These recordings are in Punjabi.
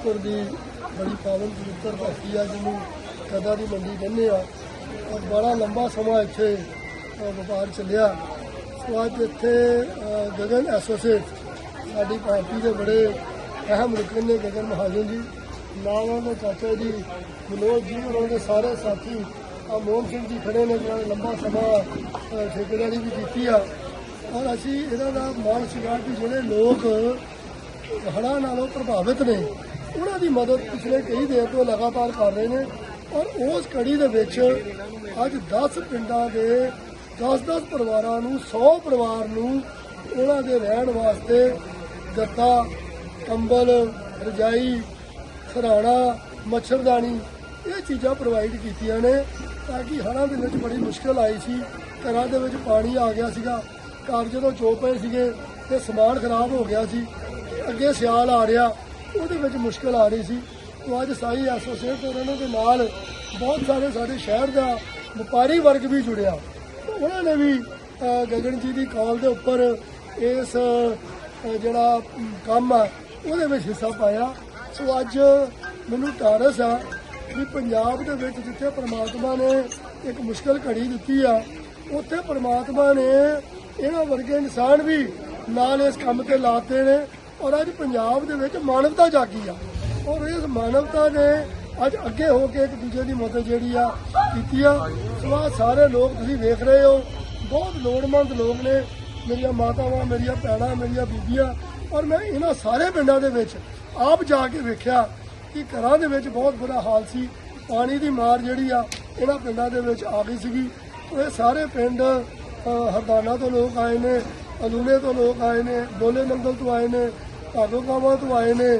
ਗੁਰਦਾਸਪੁਰ ਦੀ ਬੜੀ ਪਾਵਨ ਪਵਿੱਤਰ ਧਰਤੀ ਆ, ਜਿਹਨੂੰ ਕਦਾ ਦੀ ਮੰਡੀ ਕਹਿੰਦੇ ਆ। ਔਰ ਬੜਾ ਲੰਬਾ ਸਮਾਂ ਇੱਥੇ ਵਪਾਰ ਚੱਲਿਆ। ਸੋ ਅੱਜ ਇੱਥੇ ਗਗਨ ਐਸੋਸੀਏਟ, ਸਾਡੀ ਪਾਰਟੀ ਦੇ ਬੜੇ ਅਹਿਮ ਰੁਕਨ ਨੇ ਗਗਨ ਮਹਾਜਨ ਜੀ। ਨਾਲ ਉਹਨਾਂ ਦੇ ਚਾਚਾ ਜੀ, ਮਨੋਜ ਜੀ, ਉਹਨਾਂ ਦੇ ਸਾਰੇ ਸਾਥੀ, ਆ ਮੋਹਨ ਸਿੰਘ ਜੀ ਖੜੇ ਨੇ ਜਿਹਨਾਂ ਲੰਬਾ ਸਮਾਂ ਠੇਕੇਦਾਰੀ ਵੀ ਕੀਤੀ ਆ। ਔਰ ਅਸੀਂ ਇਹਨਾਂ ਦਾ ਮਾਣ ਸੀਗਾ ਕਿ ਜਿਹੜੇ ਲੋਕ ਹੜ੍ਹਾਂ ਨਾਲੋਂ ਪ੍ਰਭਾਵਿਤ ਨੇ ਉਹਨਾਂ ਦੀ ਮਦਦ ਪਿਛਲੇ ਕਈ ਦੇਰ ਤੋਂ ਲਗਾਤਾਰ ਕਰ ਰਹੇ ਨੇ ਔਰ ਉਸ ਕੜੀ ਦੇ ਵਿੱਚ ਅੱਜ 10 ਪਿੰਡਾਂ ਦੇ 10-10 ਪਰਿਵਾਰਾਂ ਨੂੰ 100 ਪਰਿਵਾਰ ਨੂੰ ਉਹਨਾਂ ਦੇ ਰਹਿਣ ਵਾਸਤੇ ਗੱਤਾ ਕੰਬਲ, ਰਜਾਈ ਸਰਾਣਾ ਮੱਛਰਦਾਨੀ, ਇਹ ਚੀਜ਼ਾਂ ਪ੍ਰੋਵਾਈਡ ਕੀਤੀਆਂ ਨੇ ਤਾਂ ਕਿ ਹੜ੍ਹਾਂ ਦੇ ਵਿੱਚ ਬੜੀ ਮੁਸ਼ਕਲ ਆਈ ਸੀ, ਘਰਾਂ ਦੇ ਵਿੱਚ ਪਾਣੀ ਆ ਗਿਆ ਸੀਗਾ, ਘਰ ਜਦੋਂ ਚੋ ਪਏ ਸੀਗੇ ਤੇ ਸਮਾਨ ਖਰਾਬ ਹੋ ਗਿਆ ਸੀ, ਅੱਗੇ ਸਿਆਲ ਆ ਰਿਹਾ ਉਹਦੇ ਵਿੱਚ ਮੁਸ਼ਕਲ ਆ ਰਹੀ ਸੀ। ਤੋਂ ਅੱਜ ਸਾਈ ਐਸੋਸੀਏਟ ਔਰ ਇਹਨਾਂ ਦੇ ਨਾਲ ਬਹੁਤ ਸਾਰੇ ਸਾਡੇ ਸ਼ਹਿਰ ਦਾ ਵਪਾਰੀ ਵਰਗ ਵੀ ਜੁੜਿਆ। ਉਹਨਾਂ ਨੇ ਵੀ ਗਗਨ ਜੀ ਦੀ ਕਾਲ ਦੇ ਉੱਪਰ ਇਸ ਜਿਹੜਾ ਕੰਮ ਆ, ਉਹਦੇ ਵਿੱਚ ਹਿੱਸਾ ਪਾਇਆ। ਸੋ ਅੱਜ ਮੈਨੂੰ ਤਾਰਸ ਆ ਵੀ ਪੰਜਾਬ ਦੇ ਵਿੱਚ ਜਿੱਥੇ ਪ੍ਰਮਾਤਮਾ ਨੇ ਇੱਕ ਮੁਸ਼ਕਲ ਘੜੀ ਦਿੱਤੀ ਆ, ਉੱਥੇ ਪ੍ਰਮਾਤਮਾ ਨੇ ਇਹਨਾਂ ਵਰਗੇ ਇਨਸਾਨ ਵੀ ਨਾਲ ਇਸ ਕੰਮ ਤੇ ਲਾਤੇ ਨੇ। ਔਰ ਅੱਜ ਪੰਜਾਬ ਦੇ ਵਿੱਚ ਮਾਨਵਤਾ ਜਾਗੀ ਆ। ਔਰ ਇਸ ਮਾਨਵਤਾ ਨੇ ਅੱਜ ਅੱਗੇ ਹੋ ਕੇ ਇੱਕ ਦੂਜੇ ਦੀ ਮਦਦ ਜਿਹੜੀ ਆ ਕੀਤੀ ਆ। ਸੋ ਆਹ ਸਾਰੇ ਲੋਕ ਤੁਸੀਂ ਵੇਖ ਰਹੇ ਹੋ, ਬਹੁਤ ਲੋੜਵੰਦ ਲੋਕ ਨੇ। ਮੇਰੀਆਂ ਮਾਤਾਵਾਂ, ਮੇਰੀਆਂ ਭੈਣਾਂ, ਮੇਰੀਆਂ ਬੀਬੀਆਂ। ਔਰ ਮੈਂ ਇਹਨਾਂ ਸਾਰੇ ਪਿੰਡਾਂ ਦੇ ਵਿੱਚ ਆਪ ਜਾ ਕੇ ਵੇਖਿਆ ਕਿ ਘਰਾਂ ਦੇ ਵਿੱਚ ਬਹੁਤ ਬੁਰਾ ਹਾਲ ਸੀ। ਪਾਣੀ ਦੀ ਮਾਰ ਜਿਹੜੀ ਆ, ਇਹਨਾਂ ਪਿੰਡਾਂ ਦੇ ਵਿੱਚ ਆ ਗਈ ਸੀਗੀ। ਇਹ ਸਾਰੇ ਪਿੰਡ ਹਰਦਾਨਾ ਤੋਂ ਲੋਕ ਆਏ ਨੇ ਅਲੂਲੇ ਤੋਂ ਲੋਕ ਆਏ ਨੇ ਬੋਲੇ ਨੰਗਲ ਤੋਂ ਆਏ ਨੇ। ਭਾਗੋਗਾਵਾ ਤੋਂ ਆਏ ਨੇ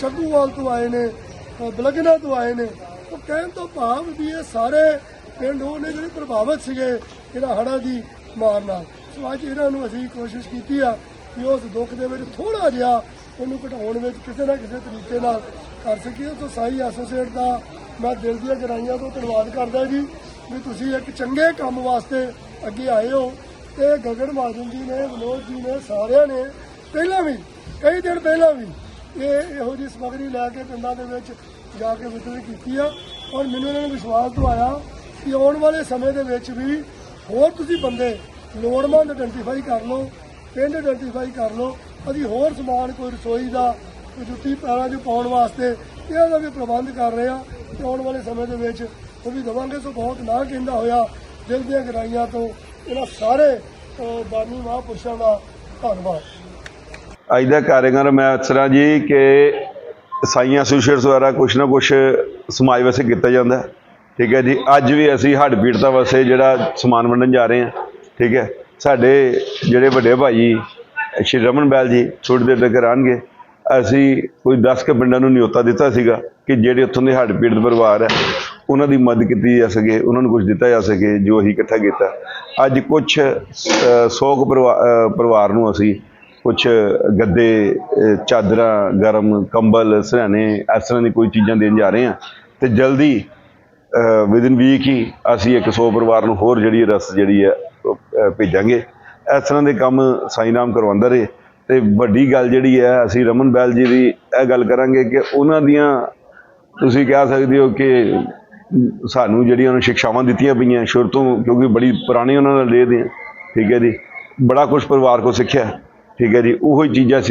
ਚੱਗੂਵਾਲ ਤੋਂ ਆਏ ਨੇ ਅ, ਬਲਗਨਾ ਤੋਂ ਆਏ ਨੇ। ਉਹ ਕਹਿਣ ਤੋਂ ਭਾਵ ਵੀ ਇਹ ਸਾਰੇ ਪਿੰਡ ਉਹ ਨੇ ਜਿਹੜੇ ਪ੍ਰਭਾਵਿਤ ਸੀਗੇ ਇਹਦਾ ਹੜਾ ਦੀ ਮਾਰ ਨਾਲ। ਸੋ ਅੱਜ ਇਹਨਾਂ ਨੂੰ ਅਸੀਂ ਕੋਸ਼ਿਸ਼ ਕੀਤੀ ਆ ਕਿ ਉਸ ਦੁੱਖ ਦੇ ਵਿੱਚ ਥੋੜਾ ਜਿਹਾ ਉਹਨੂੰ ਘਟਾਉਣ ਵਿੱਚ ਕਿਸੇ ਨਾ ਕਿਸੇ ਤਰੀਕੇ ਨਾਲ ਕਰ ਸਕੀਏ। ਸੋ ਸਾਈ ਐਸੋਸੀਏਟ ਦਾ ਮੈਂ ਦਿਲ ਦੀਆਂ ਗਹਿਰਾਈਆਂ ਤੋਂ ਧੰਨਵਾਦ ਕਰਦਾ ਜੀ ਵੀ ਤੁਸੀਂ ਇੱਕ ਚੰਗੇ ਕੰਮ ਵਾਸਤੇ ਅੱਗੇ ਆਏ ਹੋ। ਤੇ ਗਗਨ ਮਹਾਜਨ ਜੀ ਨੇ ਵਿਨੋਦ ਜੀ ਨੇ ਸਾਰਿਆਂ ਨੇ ਪਹਿਲਾਂ ਵੀ ਕਈ ਦਿਨ ਪਹਿਲਾਂ ਵੀ ਇਹ ਇਹੋ ਜਿਹੀ ਸਮੱਗਰੀ ਲੈ ਕੇ ਪਿੰਡਾਂ ਦੇ ਵਿੱਚ ਜਾ ਕੇ ਵਿਤਰਨ ਕੀਤੀ ਆ ਔਰ ਮੈਨੂੰ ਇਹਨਾਂ ਨੂੰ ਵਿਸ਼ਵਾਸ ਦਵਾਇਆ ਕਿ ਆਉਣ ਵਾਲੇ ਸਮੇਂ ਦੇ ਵਿੱਚ ਵੀ ਹੋਰ ਤੁਸੀਂ ਬੰਦੇ ਲੋੜਵੰਦ ਆਇਡੈਂਟੀਫਾਈ ਕਰ ਲਓ, ਪਿੰਡ ਆਇਡੈਂਟੀਫਾਈ ਕਰ ਲਓ, ਅਸੀਂ ਹੋਰ ਸਮਾਨ ਕੋਈ ਰਸੋਈ ਦਾ, ਕੋਈ ਜੁੱਤੀ ਪੈਰਾਂ 'ਚ ਪਾਉਣ ਵਾਸਤੇ ਇਹਨਾਂ ਦਾ ਵੀ ਪ੍ਰਬੰਧ ਕਰ ਰਹੇ ਆ ਤੇ ਆਉਣ ਵਾਲੇ ਸਮੇਂ ਦੇ ਵਿੱਚ ਉਹ ਵੀ ਦਵਾਂਗੇ। ਸੋ ਬਹੁਤ ਨਾ ਕਹਿੰਦਾ ਹੋਇਆ ਦਿਲ ਦੀਆਂ ਗਹਿਰਾਈਆਂ ਤੋਂ ਇਹਨਾਂ ਸਾਰੇ ਬਾਨੀ ਮਹਾਂਪੁਰਸ਼ਾਂ ਦਾ ਧੰਨਵਾਦ। ਅੱਜ ਦਾ ਕਾਰਜਕ੍ਰਮ ਮੈਂ ਅਕਸਰਾਂ ਜੀ ਕਿ ਸਾਈਆਂ ਐਸੋਸੀਏਟਸ ਦੁਆਰਾ ਕੁਛ ਨਾ ਕੁਛ ਸਮਾਜ ਵਾਸਤੇ ਕੀਤਾ ਜਾਂਦਾ ਠੀਕ ਹੈ ਜੀ, ਅੱਜ ਵੀ ਅਸੀਂ ਹੱਡ ਪੀੜਤਾਂ ਵਾਸਤੇ ਜਿਹੜਾ ਸਮਾਨ ਵੰਡਣ ਜਾ ਰਹੇ ਹਾਂ। ਠੀਕ ਹੈ, ਸਾਡੇ ਜਿਹੜੇ ਵੱਡੇ ਭਾਈ ਸ਼੍ਰੀ ਰਮਨ ਬੈਲ ਜੀ ਥੋੜੀ ਦੇਰ ਤੱਕ ਆਉਣਗੇ ਅਸੀਂ ਕੋਈ 10 ਕੁ ਪਿੰਡਾਂ ਨੂੰ ਨਿਯੋਤਾ ਦਿੱਤਾ ਸੀਗਾ ਕਿ ਜਿਹੜੇ ਉੱਥੋਂ ਦੇ ਹੱਡ ਪੀੜਤ ਪਰਿਵਾਰ ਹੈ, ਉਹਨਾਂ ਦੀ ਮਦਦ ਕੀਤੀ ਜਾ ਸਕੇ, ਉਹਨਾਂ ਨੂੰ ਕੁਝ ਦਿੱਤਾ ਜਾ ਸਕੇ, ਜੋ ਅਸੀਂ ਇਕੱਠਾ ਕੀਤਾ। ਅੱਜ ਕੁਝ 100 ਕੁ ਪਰਿਵਾ- ਪਰਿਵਾਰ ਨੂੰ ਅਸੀਂ ਕੁਝ ਗੱਦੇ ਚਾਦਰਾਂ, ਗਰਮ ਕੰਬਲ ਸਰਾਣੇ ਇਸ ਤਰ੍ਹਾਂ ਦੀ ਕੋਈ ਚੀਜ਼ਾਂ ਦੇਣ ਜਾ ਰਹੇ ਹਾਂ। ਤੇ ਜਲਦੀ ਵਿਦਿਨ ਵੀਕ ਹੀ ਅਸੀਂ 100 ਪਰਿਵਾਰ ਨੂੰ ਹੋਰ ਜਿਹੜੀ ਰਸ ਜਿਹੜੀ ਹੈ ਭੇਜਾਂਗੇ। ਇਸ ਤਰ੍ਹਾਂ ਦੇ ਕੰਮ ਸਾਈਂ ਨਾਮ ਕਰਵਾਉਂਦਾ ਰਹੇ। ਤੇ ਵੱਡੀ ਗੱਲ ਜਿਹੜੀ ਹੈ, ਅਸੀਂ ਰਮਨ ਬੈਲ ਜੀ ਦੀ ਇਹ ਗੱਲ ਕਰਾਂਗੇ ਕਿ ਉਹਨਾਂ ਦੀਆਂ ਤੁਸੀਂ ਕਹਿ ਸਕਦੇ ਹੋ ਕਿ ਸਾਨੂੰ ਜਿਹੜੀਆਂ ਉਹਨਾਂ ਸਿੱਖਿਆਵਾਂ ਦਿੱਤੀਆਂ ਪਈਆਂ ਸ਼ੁਰੂ ਤੋਂ, ਕਿਉਂਕਿ ਬੜੀ ਪੁਰਾਣੀ ਉਹਨਾਂ ਨਾਲ ਰਹੇ ਦੇ ਠੀਕ ਹੈ ਜੀ। ਬੜਾ ਕੁਝ ਪਰਿਵਾਰ ਕੋ ਸਿੱਖਿਆ। ਠੀਕ ਹੈ ਜੀ ਉਹੀ ਚੀਜ਼ਾਂ ਸਿੱਖ